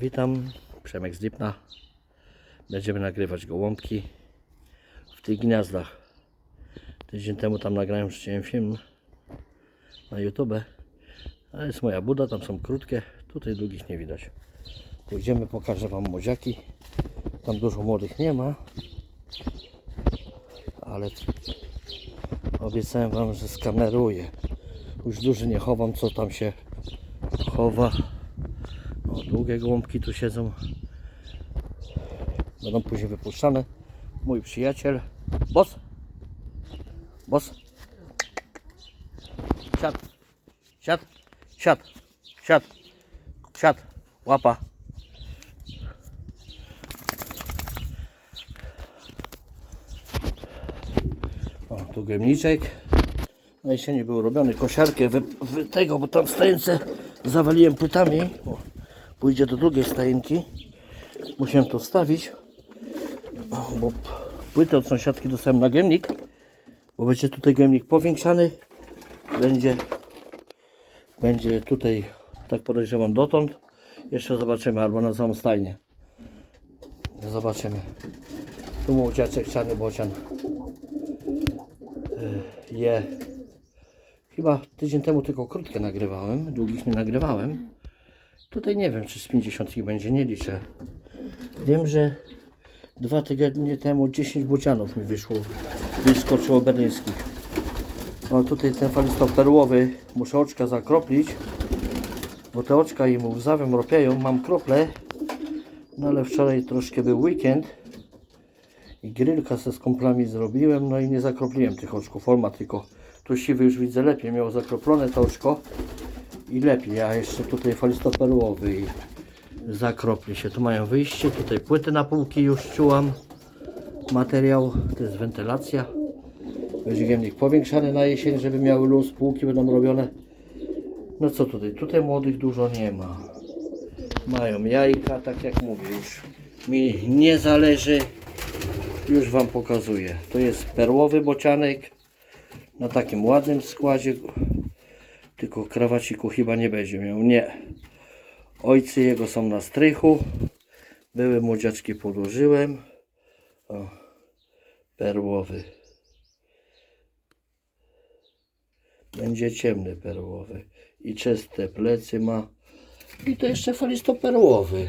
Witam, Przemek z Lipna. Będziemy nagrywać gołąbki w tych gniazdach. Tydzień temu tam nagrałem, wrzuciłem film na YouTube. A jest moja buda, tam są krótkie, tutaj długich nie widać. Pójdziemy, pokażę Wam młodziaki. Tam dużo młodych nie ma, ale obiecałem Wam, że skameruję. Już duży nie chowam, co tam się chowa. Długie gołąbki tu siedzą. Będą później wypuszczane. Mój przyjaciel. Bos. Bos. Siad. Siad. Siad. Siad. Siad. Łapa. O, tu gębniczek. No jeszcze nie był robiony. Kosiarkę wy, wy tego, bo tam w stajence zawaliłem płytami. O, pójdzie do drugiej stajenki. Musiałem to wstawić, o, bo płytę od sąsiadki dostałem na gemnik, bo będzie tutaj gemnik powiększany. Będzie, będzie tutaj, tak podejrzewam, dotąd. Jeszcze zobaczymy, albo na samą stajnię. Zobaczymy. Tu młodziaczek, czarny bocian Y, je. Chyba tydzień temu tylko krótkie nagrywałem, długich nie nagrywałem. Tutaj nie wiem, czy z 50 ich będzie, nie liczę. Wiem, że dwa tygodnie temu 10 bocianów mi wyszło, wyskoczyło berlińskich. No tutaj ten falistop perłowy, muszę oczka zakroplić, bo te oczka im łzawem ropiają, mam krople, no ale wczoraj troszkę był weekend i grillka se z kumplami zrobiłem, no i nie zakropliłem tych oczków, on ma tylko, tu siwy już widzę lepiej, miał zakroplone to oczko i lepiej, a jeszcze tutaj falistop perłowy i zakropli się. Tu mają wyjście, tutaj płyty na półki już czułam. Materiał, to jest wentylacja. Będzie giemnik powiększany na jesień, żeby miały luz, półki będą robione. No co tutaj? Tutaj młodych dużo nie ma. Mają jajka, tak jak mówię, już mi nie zależy. Już Wam pokazuję. To jest perłowy bocianek na takim ładnym składzie. Tylko krawaciku chyba nie będzie miał. Nie. Ojcy jego są na strychu. Były młodziaczki podłożyłem. O, perłowy. Będzie ciemny perłowy. I czyste plecy ma. I to jeszcze falisto perłowy.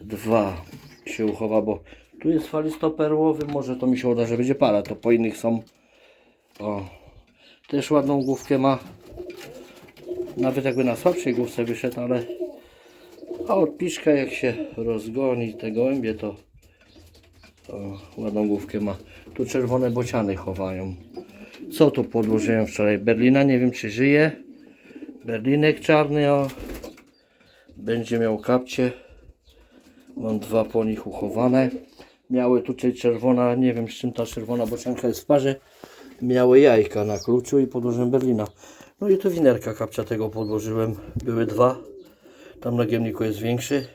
Dwa się uchowa, bo tu jest falisto perłowy. Może to mi się uda, że będzie para. To po innych są. O, też ładną główkę ma. Nawet jakby na słabszej główce wyszedł, ale a odpiszka jak się rozgoni te gołębie, to, to ładną główkę ma. Tu czerwone bociany chowają. Co tu podłożyłem wczoraj? Berlina, nie wiem czy żyje. Berlinek czarny, o. Będzie miał kapcie. Mam dwa po nich uchowane. Miały tutaj czerwona, nie wiem z czym ta czerwona bocianka jest w parze. Miały jajka na kluczu i podłożyłem Berlina. No i tu winerka kapcia tego podłożyłem. Były dwa. Tam na giemniku jest większy.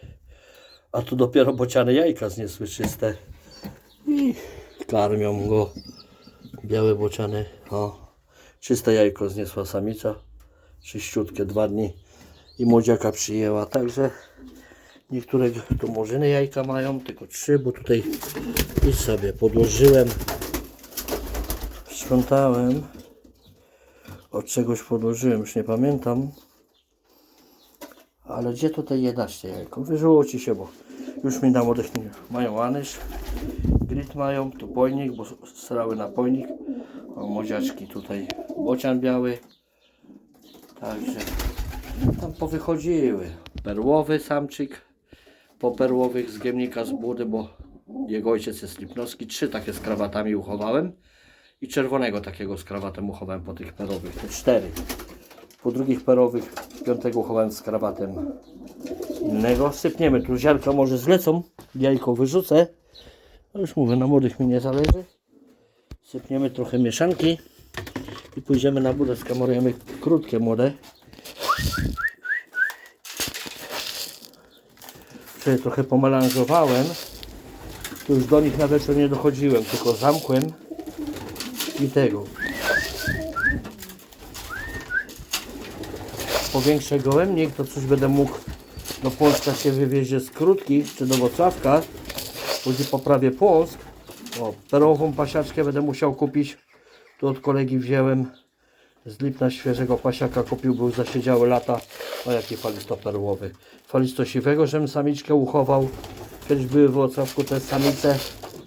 A tu dopiero bociane jajka zniosły czyste. I karmią go. Białe bociany. O. Czyste jajko zniosła samica. Czyściutkie, dwa dni. I młodziaka przyjęła. Także niektóre tu murzyny jajka mają. Tylko trzy, bo tutaj i sobie podłożyłem. Sprzątałem. Od czegoś podłożyłem, już nie pamiętam. Ale gdzie tutaj 11 jajko? Wyżyło ci się, bo już mi na młodych nie mają anyż. Grit mają, tu pojnik, bo srały na pojnik. O, młodziaczki tutaj, bocian biały. Także tam powychodziły. Perłowy samczyk. Po perłowych z giemnika z budy, bo jego ojciec jest lipnowski. Trzy takie z krawatami uchowałem. I czerwonego takiego z krawatem uchowałem po tych perowych. Te cztery. Po drugich perowych piątego uchowałem z krawatem innego. Sypniemy tu ziarka może zlecą. Jajko wyrzucę. No już mówię, na młodych mi nie zależy. Sypniemy trochę mieszanki. I pójdziemy na budę, skamorujemy krótkie młode. Czyli trochę pomelanżowałem. Tu już do nich nawet nie dochodziłem, tylko zamkłem i tego. Powiększę gołębnik, to coś będę mógł do Płocka się wywiezie z krótkich, czy do Wrocławka, później poprawię Płock. O, perłową pasiaczkę będę musiał kupić. Tu od kolegi wziąłem z Lipna świeżego pasiaka kupił, był zasiedziały lata. O jaki falisto perłowy. Falisto siwego, żebym samiczkę uchował. Kiedyś były w Wrocławku te samice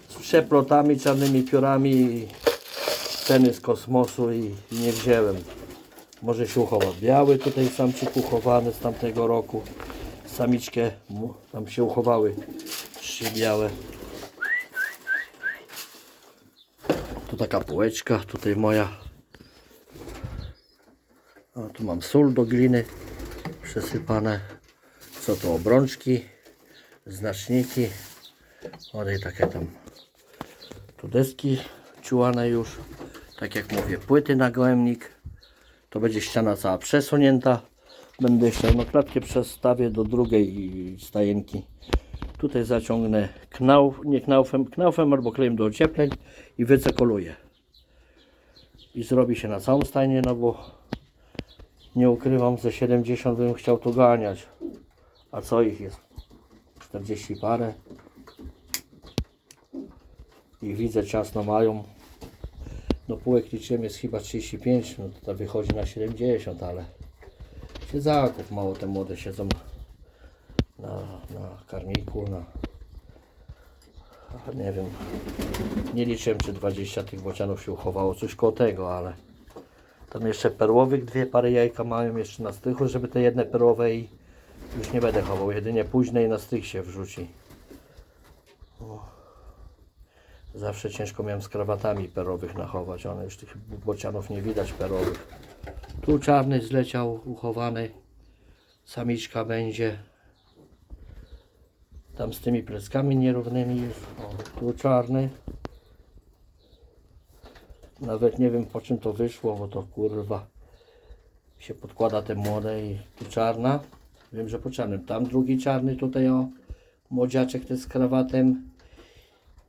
z przeplotami, czarnymi piórami ceny z kosmosu i, nie wziąłem. Może się uchowa. Biały tutaj samczyk uchowany z tamtego roku. Samiczkę tam się uchowały. Trzy białe. Tu taka półeczka, tutaj moja. O, tu mam sól do gliny przesypane. Co to obrączki, znaczniki. O, i takie tam. Tu deski ciułane już. Tak jak mówię, płyty na gołębnik. To będzie ściana cała przesunięta. Będę jeszcze no klatkę przestawię do drugiej stajenki. Tutaj zaciągnę knauf, nie knaufem, knaufem albo klejem do ociepleń i wycekoluję. I zrobi się na całą stajnię, no bo nie ukrywam, ze 70 bym chciał tu ganiać. A co ich jest? 40 parę. I widzę ciasno mają. No półek liczyłem jest chyba 35, no to, wychodzi na 70, ale się zakup mało te młode siedzą na, na karmiku, na nie wiem, nie liczyłem czy 20 tych bocianów się uchowało, coś koło tego, ale tam jeszcze perłowych dwie pary jajka mają jeszcze na strychu, żeby te jedne perłowe i już nie będę chował, jedynie później na strych się wrzuci. Zawsze ciężko miałem z krawatami perowych nachować. One już tych bocianów nie widać perowych. Tu czarny zleciał, uchowany. Samiczka będzie. Tam z tymi pleckami nierównymi już. O, tu czarny. Nawet nie wiem po czym to wyszło, bo to kurwa się podkłada te młode i tu czarna. Wiem, że po czarnym. Tam drugi czarny tutaj o młodziaczek ten z krawatem.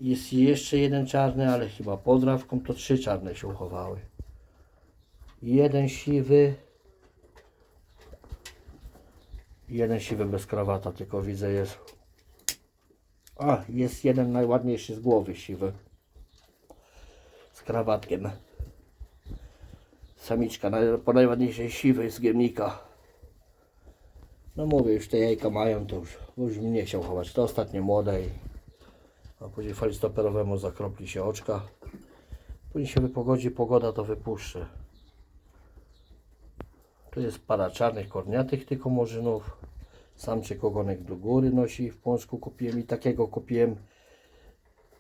Jest jeszcze jeden czarny, ale chyba pod rawką to trzy czarne się uchowały. Jeden siwy. Jeden siwy bez krawata, tylko widzę jest. A, jest jeden najładniejszy z głowy siwy. Z krawatkiem. Samiczka po najładniejszej siwej z giemnika. No mówię, już te jajka mają, to już, już nie chciał chować. To ostatnie młode i a później falistoperowemu zakropli się oczka. Później się wypogodzi pogoda, to wypuszczę. Tu jest para czarnych korniatych tylko murzynów. Samczyk ogonek do góry nosi. W Płonsku kupiłem i takiego kupiłem,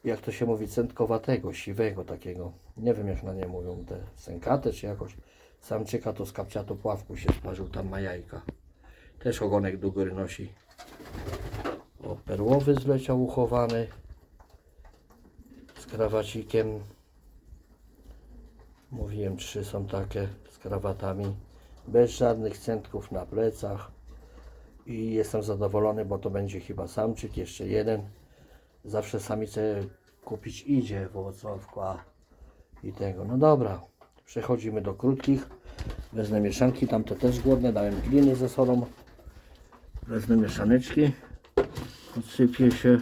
jak to się mówi, centkowatego, siwego takiego. Nie wiem jak na nie mówią, te sękate czy jakoś. Samczyka to z kapciatu pławku się sparzył, tam ma jajka. Też ogonek do góry nosi. O, perłowy zleciał uchowany krawacikiem. Mówiłem, trzy są takie z krawatami, bez żadnych centków na plecach. I jestem zadowolony, bo to będzie chyba samczyk, jeszcze jeden. Zawsze samice kupić idzie w Wrocławku, a i tego. No dobra, przechodzimy do krótkich. Wezmę mieszanki, tamte też głodne, dałem gliny ze solą. Wezmę mieszaneczki, odsypię się.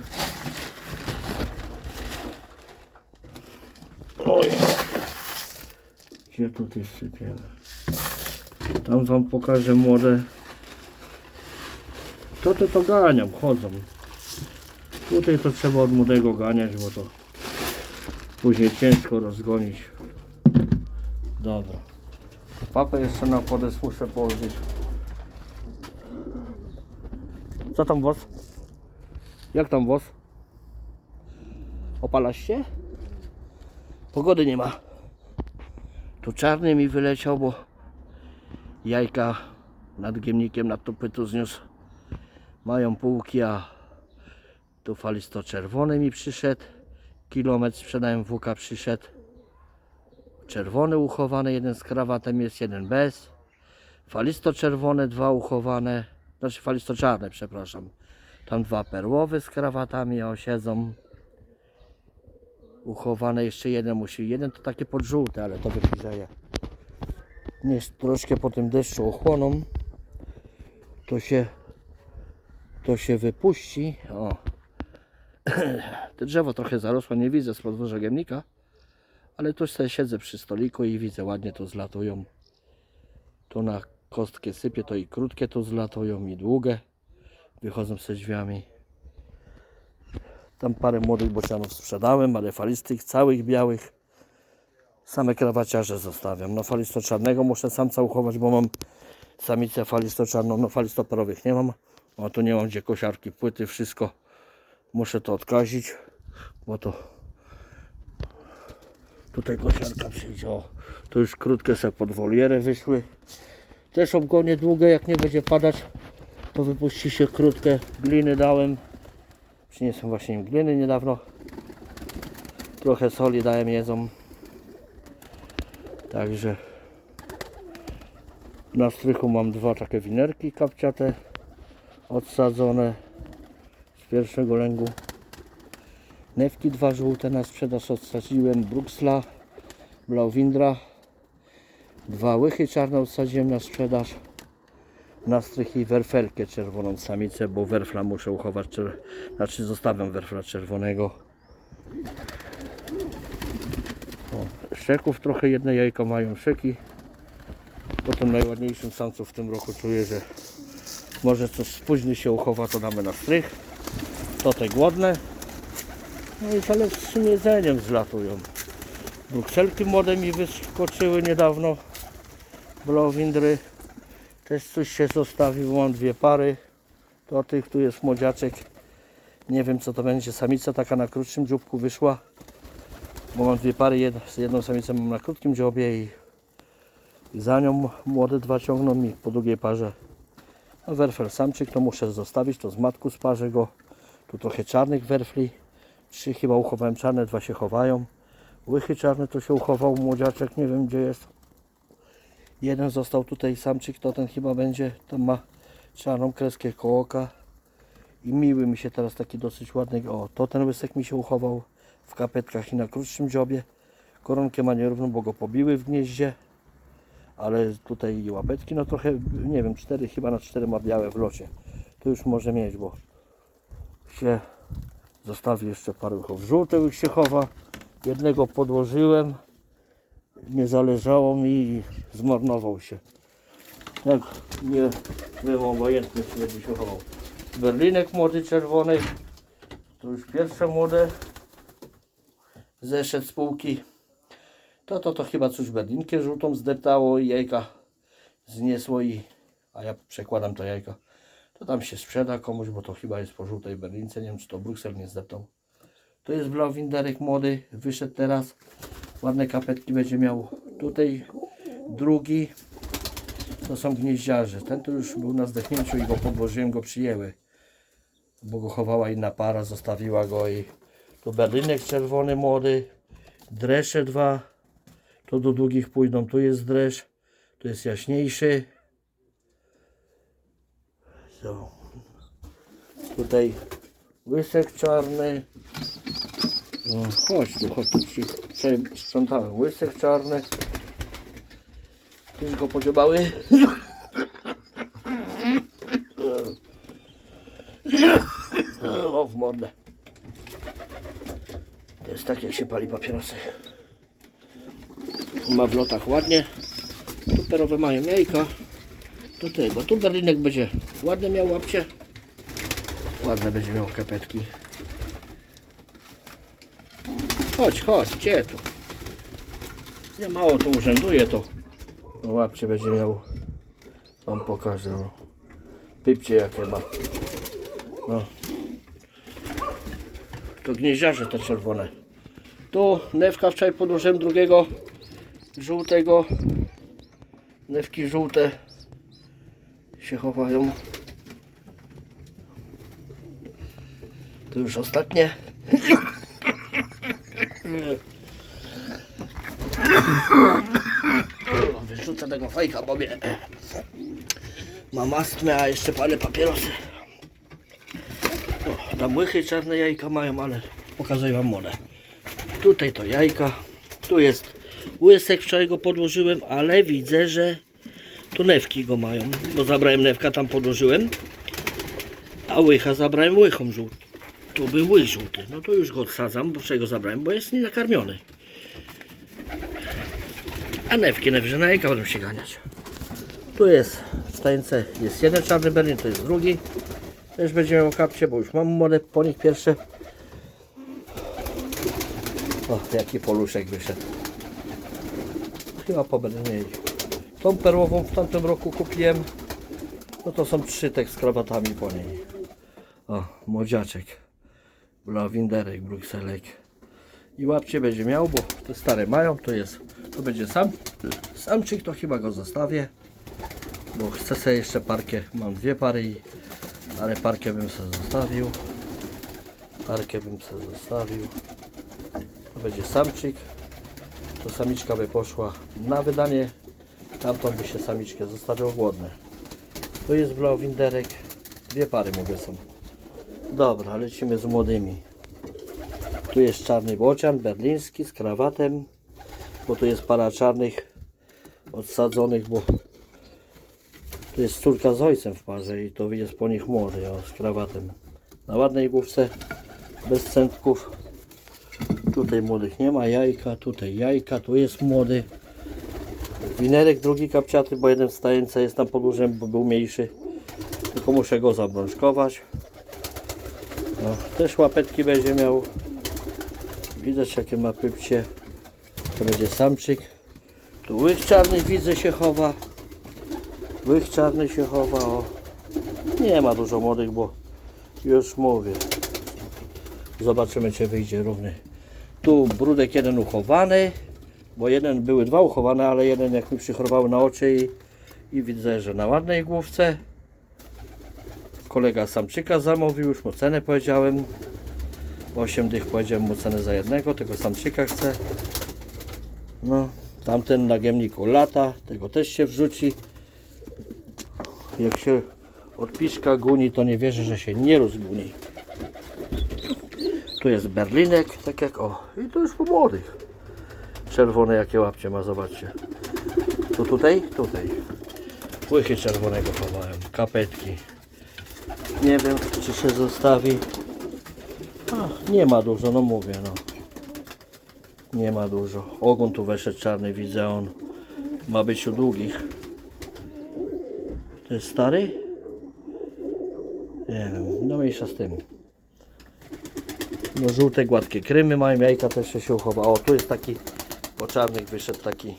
Gdzie tutaj sypiemy? Tam wam pokażę młode. To to to ganiam, chodzą. Tutaj to trzeba od młodego ganiać, bo to później ciężko rozgonić. Dobra. Papę jeszcze na podest muszę położyć. Co tam włos? Jak tam włos? Opalasz się? Pogody nie ma. Tu czarny mi wyleciał, bo jajka nad giemnikiem nad tupytu zniósł. Mają półki, a tu falisto czerwony mi przyszedł. Kilometr sprzedałem WK przyszedł. Czerwony uchowany, jeden z krawatem jest, jeden bez. Falisto czerwone, dwa uchowane. Znaczy falisto czarne, przepraszam. Tam dwa perłowe z krawatami o siedzą uchowane jeszcze jeden musi. Jeden to takie podżółte, ale to wypiżeje. Niech troszkę po tym deszczu ochłoną, to się to się wypuści. O. To drzewo trochę zarosło, nie widzę z podwórza gemnika, ale tu sobie siedzę przy stoliku i widzę, ładnie to zlatują. Tu na kostkę sypie, to i krótkie tu zlatują, i długie. Wychodzą ze drzwiami. Tam parę młodych bocianów sprzedałem, ale falistych, całych białych. Same krawaciarze zostawiam. No falisto czarnego muszę samca uchować, bo mam samicę falisto czarną. No falistoperowych nie mam. O tu nie mam gdzie kosiarki, płyty, wszystko. Muszę to odkazić, bo to tutaj kosiarka przyjdzie. O, tu już krótkie se pod wolierę wyszły. Też obgonie długie, jak nie będzie padać, to wypuści się krótkie. Gliny dałem. Przyniosłem właśnie im gliny niedawno. Trochę soli dałem jedzą. Także na strychu mam dwa takie winerki kapciate odsadzone z pierwszego lęgu. Newki dwa żółte na sprzedaż odsadziłem Bruxla, Blauwindra. Dwa łychy czarne odsadziłem na sprzedaż. Na strych i werfelkę czerwoną samicę, bo werfla muszę uchować, czer- znaczy zostawiam werfla czerwonego. O, szczeków trochę, jedne jajko mają szczeki. Potem najładniejszym samców w tym roku czuję, że może coś spóźni się uchowa, to damy na strych. To te głodne. No i ale z tym jedzeniem zlatują. Brukselki młode mi wyskoczyły niedawno. Blowindry. Też coś się zostawił, mam dwie pary. To tych, tu jest młodziaczek. Nie wiem co to będzie, samica taka na krótszym dzióbku wyszła. Bo mam dwie pary, jedna, jedną samicę mam na krótkim dziobie i, i za nią młode dwa ciągną mi po drugiej parze. No, werfel samczyk to muszę zostawić, to z matku sparzę go. Tu trochę czarnych werfli. Trzy chyba uchowałem czarne, dwa się chowają. Łychy czarne to się uchował młodziaczek, nie wiem gdzie jest. Jeden został tutaj samczyk, to ten chyba będzie. Tam ma czarną kreskę koło oka. I miły mi się teraz taki dosyć ładny. O, to ten łysek mi się uchował w kapetkach i na krótszym dziobie. Koronkę ma nierówną, bo go pobiły w gnieździe. Ale tutaj łapetki, no trochę, nie wiem, cztery chyba na cztery ma białe w locie. To już może mieć, bo się zostawi jeszcze parę żółtych się chowa. Jednego podłożyłem, nie zależało mi i zmarnował się. Tak, nie byłem obojętny, czy będzie się chował. Berlinek młody czerwony, to już pierwsze młode, zeszedł z półki. To, to, to chyba coś berlinkę żółtą zdeptało i jajka zniesło i, a ja przekładam to jajka. To tam się sprzeda komuś, bo to chyba jest po żółtej berlince, nie wiem czy to Bruksel nie zdeptał. To jest Blauwinderek młody, wyszedł teraz. Ładne kapetki będzie miał tutaj drugi. To są gnieździarze. Ten to już był na zdechnięciu i go podłożyłem, go przyjęły. Bo go chowała inna para, zostawiła go i tu berlinek czerwony młody. Dresze dwa. To do długich pójdą. Tu jest dresz. Tu jest jaśniejszy. So. Tutaj łysek czarny. No, chodź tu, chodź tu. Sprzątałem łysek czarny. Tylko podziobały. O, w mordę. To jest tak, jak się pali papierosy. Ma w lotach ładnie. Tu perowe mają jajka. Do tego. Tu berlinek będzie ładnie miał łapcie. Ładne będzie miał kapetki. Chodź, chodź, gdzie tu? Nie mało tu urzęduje to. Łapcie będzie miał. Wam pokażę. No. Pypcie jakie ma. No. To gnieździarze te czerwone. Tu newka wczoraj podłożyłem drugiego żółtego. Newki żółte się chowają. To już ostatnie. Wyrzucę tego fajka, bo mnie mam astmę, a jeszcze palę papierosy. O, tam czarne jajka mają, ale pokazuję wam młode. Tutaj to jajka, tu jest łysek, wczoraj go podłożyłem, ale widzę, że tu newki go mają, bo zabrałem newka, tam podłożyłem. A łycha zabrałem łychą żółty. Tu był żółty. No to już go odsadzam, bo czego zabrałem, bo jest nienakarmiony. A newki najwyżej na jajka się ganiać. Tu jest w stajence jest jeden czarny berlin, to jest drugi. Też będzie miał kapcie, bo już mam młode po nich pierwsze. O, jaki poluszek wyszedł. Chyba po berlinie. Tą perłową w tamtym roku kupiłem. No to są trzy tek z krawatami po niej. O, młodziaczek. Blawinderek, brukselek. I łapcie będzie miał, bo te stare mają, to jest, to będzie sam, samczyk, to chyba go zostawię. Bo chcę sobie jeszcze parkę, mam dwie pary, ale parkę bym sobie zostawił. Parkę bym sobie zostawił. To będzie samczyk. To samiczka by poszła na wydanie. Tamtą by się samiczkę zostawiał głodne. Tu jest blauwinderek. Dwie pary mówię są. Dobra, lecimy z młodymi. Tu jest czarny bocian berliński z krawatem. Bo tu jest para czarnych odsadzonych, bo tu jest córka z ojcem w parze i to jest po nich młody, o, z krawatem. Na ładnej główce, bez centków. Tutaj młodych nie ma, jajka, tutaj jajka, tu jest młody. Winerek drugi kapciaty, bo jeden wstający jest tam podłużem, bo był mniejszy. Tylko muszę go zabrączkować. No, też łapetki będzie miał. Widać jakie ma pypcie. To będzie samczyk. Tu łyk czarny widzę się chowa. Łyk czarny się chowa. O. Nie ma dużo młodych, bo już mówię. Zobaczymy czy wyjdzie równy. Tu brudek jeden uchowany. Bo jeden były dwa uchowane, ale jeden jak mi przychorowały na oczy i, i widzę, że na ładnej główce. Kolega samczyka zamówił, już mu cenę powiedziałem. 8 dych powiedziałem mu cenę za jednego, tego samczyka chcę. No, tamten na gemniku lata, tego też się wrzuci. Jak się odpiszka guni, to nie wierzę, że się nie rozguni. Tu jest berlinek, tak jak o, i to już po młodych. Czerwone jakie łapcie ma, zobaczcie. Tu tutaj? Tutaj. Łychy czerwonego chowałem, kapetki. Nie wiem, czy się zostawi. Nie ma dużo, no mówię, no. Nie ma dużo. Ogon tu weszedł czarny, widzę on. Ma być u długich. To jest stary? Nie wiem, no mniejsza z tym. No żółte, gładkie krymy mają, jajka też się uchowa. O, tu jest taki, po czarnych wyszedł taki.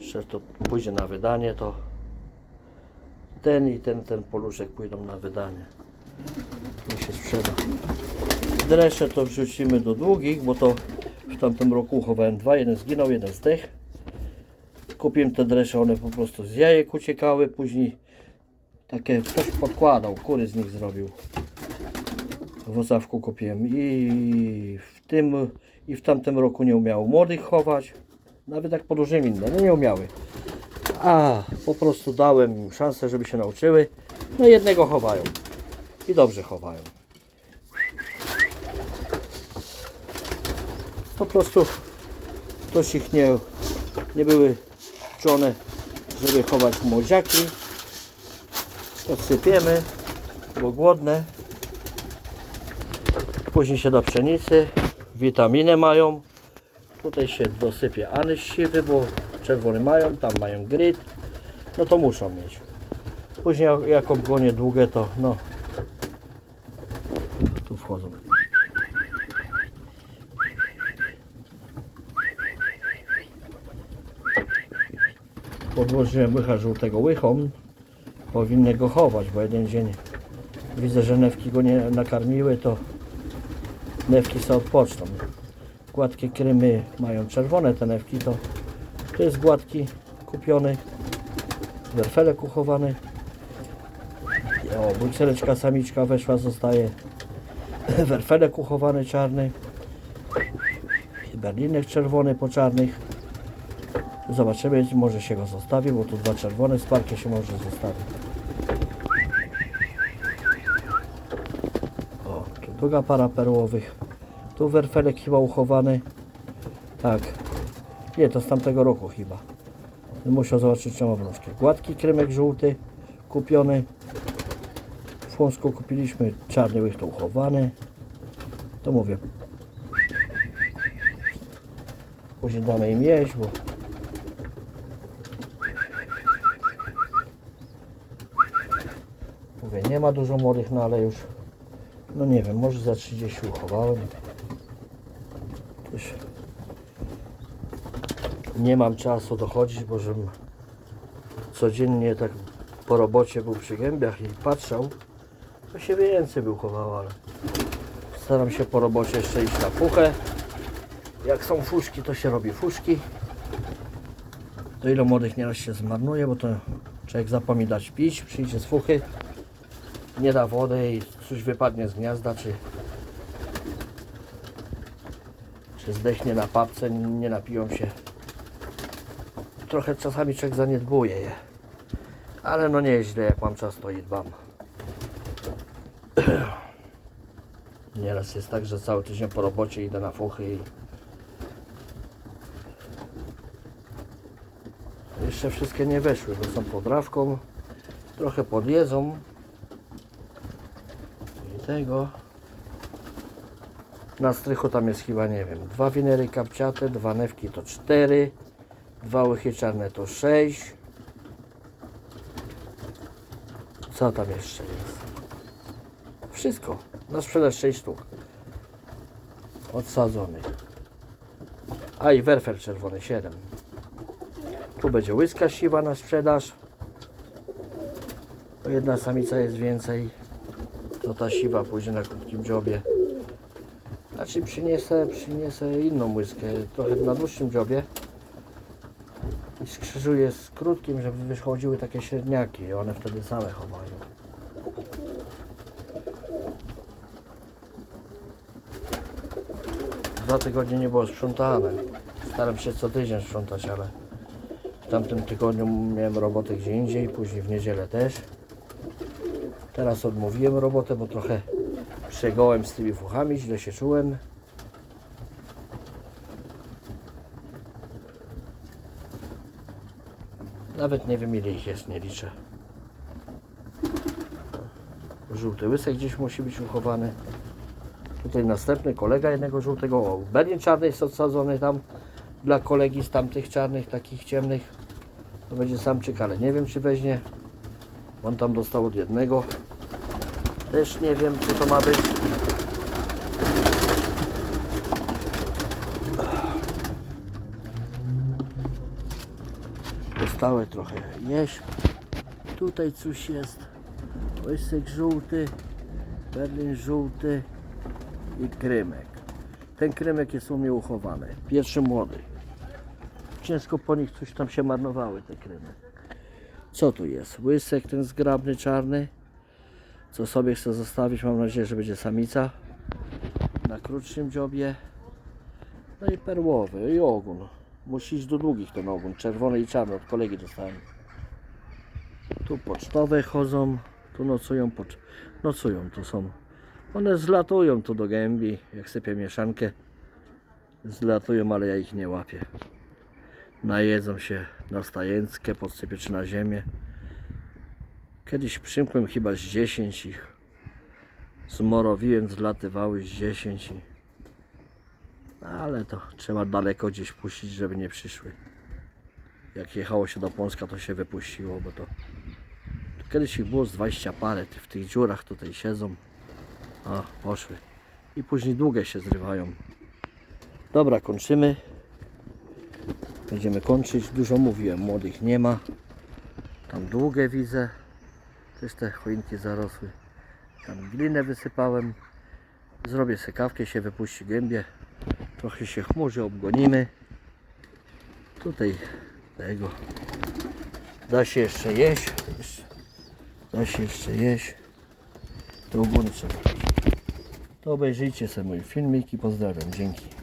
Jeszcze to pójdzie na wydanie, to ten i ten, ten poluszek pójdą na wydanie. Nie się sprzeda. Dresze to wrzucimy do długich, bo to w tamtym roku uchowałem dwa, jeden zginął, jeden zdech. Kupiłem te dresze, one po prostu z jajek uciekały, później takie ktoś podkładał, kury z nich zrobił. W Osawku kupiłem i w tym i w tamtym roku nie umiało młodych chować, nawet jak podróżnym inne, no nie umiały. A po prostu dałem im szansę, żeby się nauczyły. No jednego chowają i dobrze chowają. Po prostu ktoś ich nie, nie były czone, żeby chować młodziaki. Odsypiemy, bo głodne. Później się do pszenicy. Witaminę mają. Tutaj się dosypie anyś siwy, bo czerwony mają, tam mają gryt. No to muszą mieć. Później jak- obgonię długie to no. Tu wchodzą. Podłożyłem łycha żółtego łychą. Powinny go chować, bo jeden dzień widzę, że newki go nie nakarmiły, to newki sobie odpoczną. Gładkie krymy mają czerwone te newki, to to jest gładki kupiony, werfelek uchowany. O, bukseleczka samiczka weszła, zostaje werfelek uchowany czarny. Berlinek czerwony po czarnych. Zobaczymy, może się go zostawi, bo tu dwa czerwone, sparkie się może zostawić. O, tu druga para perłowych. Tu werfelek chyba uchowany. Tak. Nie, to z tamtego roku chyba. Musiał zobaczyć czemu obrączkę. Gładki krymek żółty, kupiony. w Płonsku kupiliśmy czarny łyk to uchowany. To mówię. Później damy im jeść, bo mówię, nie ma dużo młodych, no ale już no nie wiem, może za 30 uchowałem. Już nie mam czasu dochodzić, bo żebym codziennie tak po robocie był przy gębiach i patrzał, to się więcej by uchowało, ale staram się po robocie jeszcze iść na fuchę. Jak są fuszki, to się robi fuszki. To ile młodych nieraz się zmarnuje, bo to człowiek zapomni dać pić, przyjdzie z fuchy, nie da wody i coś wypadnie z gniazda, czy, czy zdechnie na papce, nie napiją się. Trochę czasami człowiek zaniedbuje je. Ale no nie jest źle, jak mam czas, to i dbam. Nieraz jest tak, że cały tydzień po robocie idę na fuchy i jeszcze wszystkie nie weszły, bo są pod drawką, trochę podjedzą i tego na strychu tam jest chyba, nie wiem, dwa winery kapciate, dwa newki to cztery, dwa łychy czarne to sześć co tam jeszcze jest? Wszystko. Na sprzedaż 6 sztuk. Odsadzonych. A i werfer czerwony 7. Tu będzie łyska siwa na sprzedaż. Bo jedna samica jest więcej. To ta siwa pójdzie na krótkim dziobie. Znaczy przyniesę, przyniesę inną łyskę, trochę na dłuższym dziobie. I skrzyżuję z krótkim, żeby wychodziły takie średniaki one wtedy same chowają. Dwa tygodnie nie było sprzątane. Staram się co tydzień sprzątać, ale w tamtym tygodniu miałem robotę gdzie indziej, później w niedzielę też. Teraz odmówiłem robotę, bo trochę przegołem z tymi fuchami, źle się czułem. Nawet nie wiem ile ich jest, nie liczę. Żółty łysek gdzieś musi być uchowany. Tutaj następny kolega jednego żółtego. O, Berlin czarny jest odsadzony tam dla kolegi z tamtych czarnych, takich ciemnych. To będzie samczyk, ale nie wiem czy weźmie. On tam dostał od jednego. Też nie wiem czy to ma być. Dostały trochę jeść. Tutaj coś jest. Łysek żółty, Berlin żółty i krymek. Ten krymek jest u mnie uchowany. Pierwszy młody. Ciężko po nich coś tam się marnowały te krymy. Co tu jest? Łysek ten zgrabny, czarny. Co sobie chcę zostawić. Mam nadzieję, że będzie samica. Na krótszym dziobie. No i perłowy i ogon. Musi iść do długich ten ogon. Czerwony i czarny od kolegi dostałem. Tu pocztowe chodzą. Tu nocują. Pocz... Nocują to są. One zlatują tu do gębi. Jak sypię mieszankę. Zlatują, ale ja ich nie łapię. Najedzą się na stajęckę, podsypię czy na ziemię. Kiedyś przymkłem chyba z 10 ich. Zmorowiłem, zlatywały z 10 i... Ale to trzeba daleko gdzieś puścić, żeby nie przyszły. Jak jechało się do Płonska, to się wypuściło, bo to... to kiedyś ich było z 20 parę, w tych dziurach tutaj siedzą. A, poszły. I później długie się zrywają. Dobra, kończymy. Będziemy kończyć. Dużo mówiłem, młodych nie ma. Tam długie widzę. Też te choinki zarosły. Tam glinę wysypałem. Zrobię sekawkę, się wypuści gębie. Trochę się chmurzy, obgonimy. Tutaj tego. Da się jeszcze jeść. Da się jeszcze jeść. To trzeba. To obejrzyjcie sobie mój filmik i pozdrawiam. Dzięki.